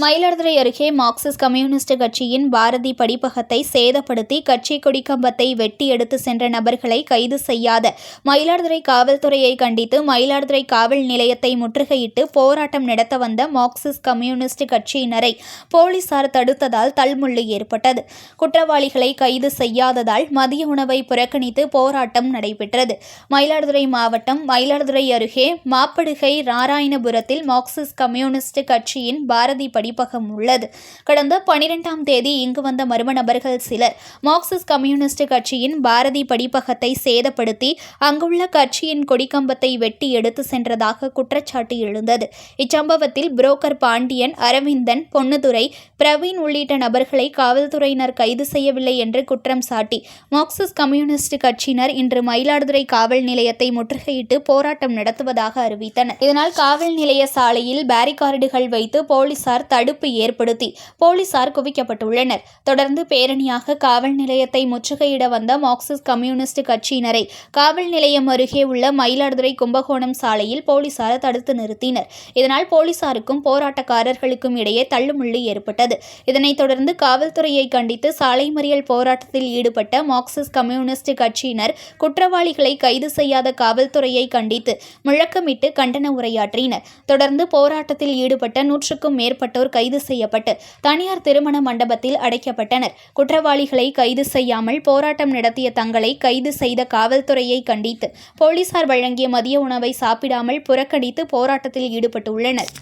மயிலாடுதுறை அருகே Marxist communist கட்சியின் பாரதி படிப்பகத்தை சேதப்படுத்தி கட்சி கொடிக்கம்பத்தை வெட்டி எடுத்து சென்ற நபர்களை கைது செய்யாத மயிலாடுதுறை காவல்துறையை கண்டித்து மயிலாடுதுறை காவல் நிலையத்தை முற்றுகையிட்டு போராட்டம் நடத்த வந்த மார்க்சிஸ்ட் கம்யூனிஸ்ட் கட்சியினரை போலீசார் தடுத்ததால் தள்முள்ளு ஏற்பட்டது. குற்றவாளிகளை கைது செய்யாததால் மதிய உணவை புறக்கணித்து போராட்டம் நடைபெற்றது. மயிலாடுதுறை மாவட்டம் மயிலாடுதுறை அருகே மாப்படுகை நாராயணபுரத்தில் மார்க்சிஸ்ட் கம்யூனிஸ்ட் கட்சியின் பாரதி படி பதிப்பகம் உள்ளது. கடந்த பனிரெண்டாம் தேதி இங்கு வந்த மர்ம நபர்கள் சிலர் மார்க்சிஸ்ட் கம்யூனிஸ்ட் கட்சியின் பாரதி படிப்பகத்தை சேதப்படுத்தி அங்குள்ள கட்சியின் கொடிக்கம்பத்தை வெட்டி எடுத்து சென்றதாக குற்றச்சாட்டு எழுந்தது. இச்சம்பவத்தில் புரோக்கர் பாண்டியன் அரவிந்தன் பொன்னுதுரை பிரவீன் உள்ளிட்ட நபர்களை காவல்துறையினர் கைது செய்யவில்லை என்று குற்றம் சாட்டி மார்க்சிஸ்ட் கம்யூனிஸ்ட் கட்சியினர் இன்று மயிலாடுதுறை காவல் நிலையத்தை முற்றுகையிட்டு போராட்டம் நடத்துவதாக அறிவித்தனர். இதனால் காவல் நிலைய சாலையில் பேரிகார்டுகள் வைத்து போலீசார் தடுப்பு ஏற்படுத்தி போலீசார் குவிக்கப்பட்டுள்ளனர். தொடர்ந்து பேரணியாக காவல் நிலையத்தை முற்றுகையிட வந்த மார்க்சிஸ்ட் கம்யூனிஸ்ட் கட்சியினரை காவல் நிலையம் அருகே உள்ள மயிலாடுதுறை கும்பகோணம் சாலையில் போலீசார் தடுத்து நிறுத்தினர். இதனால் போலீசாருக்கும் போராட்டக்காரர்களுக்கும் இடையே தள்ளுமுள்ளு ஏற்பட்டது. இதனைத் தொடர்ந்து காவல்துறையை கண்டித்து சாலை மறியல் போராட்டத்தில் ஈடுபட்ட மார்க்சிஸ்ட் கம்யூனிஸ்ட் கட்சியினர் குற்றவாளிகளை கைது செய்யாத காவல்துறையை கண்டித்து முழக்கமிட்டு கண்டன உரையாற்றினர். தொடர்ந்து போராட்டத்தில் ஈடுபட்ட நூற்றுக்கும் மேற்பட்டோர் கைது செய்யப்பட்டு தனியார் திருமண மண்டபத்தில் அடைக்கப்பட்டனர். குற்றவாளிகளை கைது செய்யாமல் போராட்டம் நடத்திய தங்களை கைது செய்த காவல்துறையை கண்டித்து போலீசார் வழங்கிய மதிய உணவை சாப்பிடாமல் புறக்கணித்து போராட்டத்தில் ஈடுபட்டுள்ளனர்.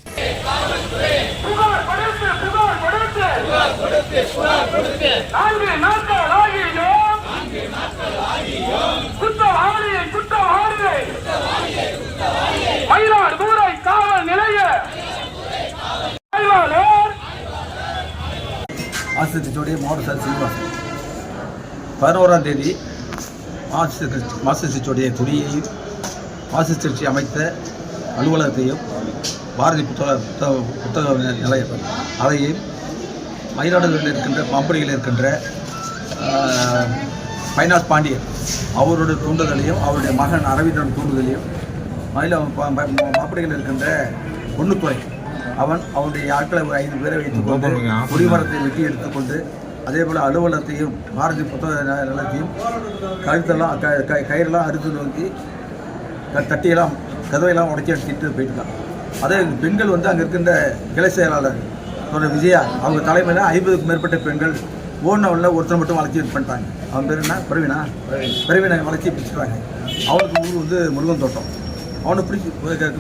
நான்கு நாட்கள் குற்றவாளியை குற்றவாளியை மயிலாடுதுறை காவல் நிலைய ஆய்வாளர் மாசிச்சோடைய மாவட்ட சார் சீனிவாசன் பதினோராம் தேதி மாசிச்சோடைய கொடியையும் மாசிச்சர்ச்சி அமைத்த அலுவலகத்தையும் பாரதி புத்தக புத்தக புத்தக நிலையம் அதையும் மயிலாடுதுறையில் இருக்கின்ற பம்படியில் இருக்கின்ற பைனாஸ் பாண்டியன் அவருடைய தூண்டுதலையும் அவருடைய மகன் அரவிந்தன் தூண்டுதலையும் மயில பா- இருக்கின்ற பொண்ணுத்துறை அவன் அவனுடைய ஆட்களை ஒரு ஐந்து பேரை வைத்துக்கொண்டு குடிமரத்தை வெட்டி எடுத்துக்கொண்டு அதே போல் அலுவலகத்தையும் பாரதி புத்தக ந- நிலையத்தையும் கழுத்தெல்லாம் கயிறெல்லாம் அறுத்து நோக்கி க- தட்டியெல்லாம் கதவையெல்லாம் உடச்சி எடுத்துட்டு போயிட்டான் அதே பெண்கள் வந்து அங்கே இருக்கின்ற கிளை செயலாளர் சொல்ற விஜயா அவங்க தலைமையில் ஐம்பதுக்கும் மேற்பட்ட பெண்கள் ஓடினவனில் ஒருத்தர் மட்டும் வளர்ச்சி இது பண்ணிட்டாங்க. அவன் பேர் என்ன? பிரவீனா? பிரவீனை. வளர்ச்சி பிடிச்சிட்டாங்க. அவனுக்கு ஊர் வந்து முருகன் தோட்டம். அவனை பிடிச்சி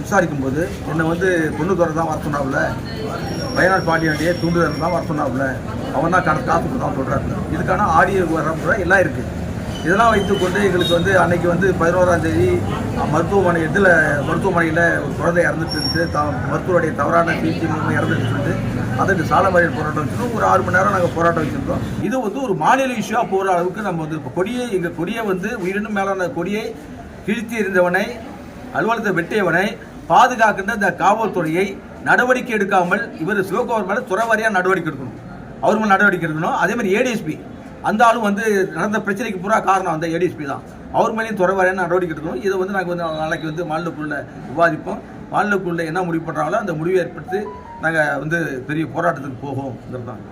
விசாரிக்கும் போது என்னை வந்து பொண்ணு துறை தான் வர சொன்னாப்புல. வயநாடு பாண்டியனுடைய தூண்டுதல் தான் வர சொன்னாப்புல. அவன் தான் கணக்கு காத்து தான் சொல்கிறாப்புல இதுக்கான ஆடியோ வர எல்லாம் இருக்குது இதெல்லாம் வைத்துக்கொண்டு எங்களுக்கு வந்து அன்னைக்கு வந்து பதினோராம் தேதி மருத்துவமனை இதில் மருத்துவமனையில் ஒரு குழந்தை இறந்துட்டு இருந்து த மருத்துவருடைய தவறான சிகிச்சை மூலமாக இறந்துட்டு இருந்து அதுக்கு சால மறியல் போராட்டம் வச்சுருந்தோம். ஒரு ஆறு மணி நேரம் நாங்கள் போராட்டம் வச்சிருந்தோம். இது வந்து ஒரு மாநில இஷ்யூவாக போகிற அளவுக்கு நம்ம வந்து கொடியை எங்கள் கொடியை வந்து உயிரினும் மேலான கொடியை கிழித்து இருந்தவனை அலுவலகத்தை வெட்டியவனை பாதுகாக்கின்ற இந்த காவல்துறையை நடவடிக்கை எடுக்காமல் இவர் சிவகுமார் மேலே துறவாரியாக நடவடிக்கை எடுக்கணும். அவர் மேலே நடவடிக்கை எடுக்கணும். அதே மாதிரி ஏடிஎஸ்பி அந்த ஆளும் வந்து நடந்த பிரச்சனைக்கு பூரா காரணம் அந்த ஏடிஎஸ்பி தான். அவர் மேலேயும் துறவாரியான நடவடிக்கை எடுக்கணும். இதை வந்து நாங்கள் வந்து நாளைக்கு வந்து மாநிலக்குள்ள விவாதிப்போம். மாநிலக்குள்ள என்ன முடிவு பண்ணுறாங்களோ அந்த முடிவை ஏற்படுத்தி நாங்கள் வந்து பெரிய போராட்டத்துக்கு போவோம்ங்கிறது தான்